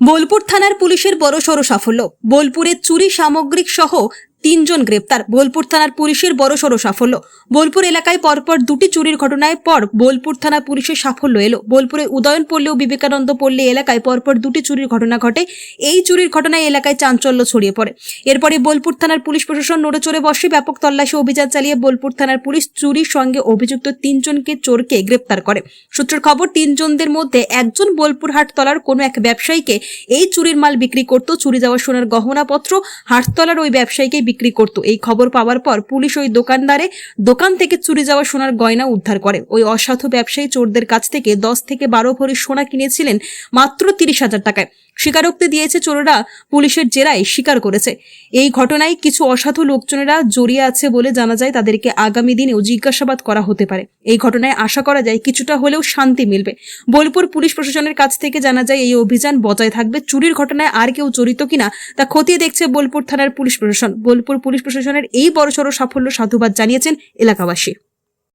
বোলপুর থানার পুলিশের বড়সড় সাফল্য। বোলপুরে চুরি সামগ্রিক সহ তিনজন গ্রেপ্তার। বোলপুর থানার পুলিশের বড়সড় সাফল্য। বোলপুর এলাকায় পরপর দুটি চুরির ঘটনায় পর বোলপুর থানা পুলিশের সাফল্য এলো। বোলপুরে উদয়ন পল্লী ও বিবেকানন্দ পল্লী এলাকায় পরপর দুটি চুরির ঘটনা ঘটে। এই চুরির ঘটনায় এলাকায় চাঞ্চল্য ছড়িয়ে পড়ে। এরপরে বোলপুর থানার পুলিশ প্রশাসন নড়ে চড়ে বসে ব্যাপক তল্লাশি অভিযান চালিয়ে বোলপুর থানার পুলিশ চুরির সঙ্গে অভিযুক্ত তিনজনকে চোরকে গ্রেপ্তার করে। সূত্রের খবর, তিনজনদের মধ্যে একজন বোলপুর হাটতলার কোনো এক ব্যবসায়ীকে এই চুরির মাল বিক্রি করত। চুরি যাওয়া সোনার গহনাপত্র হাটতলার ওই ব্যবসায়ীকে বিক্রি করত। এই খবর পাওয়ার পর পুলিশ ওই দোকানদারে দোকান থেকে চুরি যাওয়া সোনার গয়না উদ্ধার করে। ওই অসাধু ব্যবসায়ী চোরদের কাছ থেকে দশ থেকে বারো ভরি সোনা কিনেছিলেন মাত্র তিরিশ হাজার টাকায়। স্বীকারোক্তি দিয়েছে চোরেরা পুলিশের জেরায় স্বীকার করেছে। এই ঘটনায় কিছু অসাধু লোকজনেরা জড়িয়ে আছে বলে জানা যায়। তাদেরকে আগামী দিনেও জিজ্ঞাসাবাদ করা হতে পারে। এই ঘটনায় আশা করা যায় কিছুটা হলেও শান্তি মিলবে। বোলপুর পুলিশ প্রশাসনের কাছ থেকে জানা যায়, এই অভিযান বজায় থাকবে। চুরির ঘটনায় আর কেউ জড়িত কিনা তা খতিয়ে দেখছে বোলপুর থানার পুলিশ প্রশাসন। বোলপুর পুলিশ প্রশাসনের এই বড়সড় সাফল্য সাধুবাদ জানিয়েছেন এলাকাবাসী।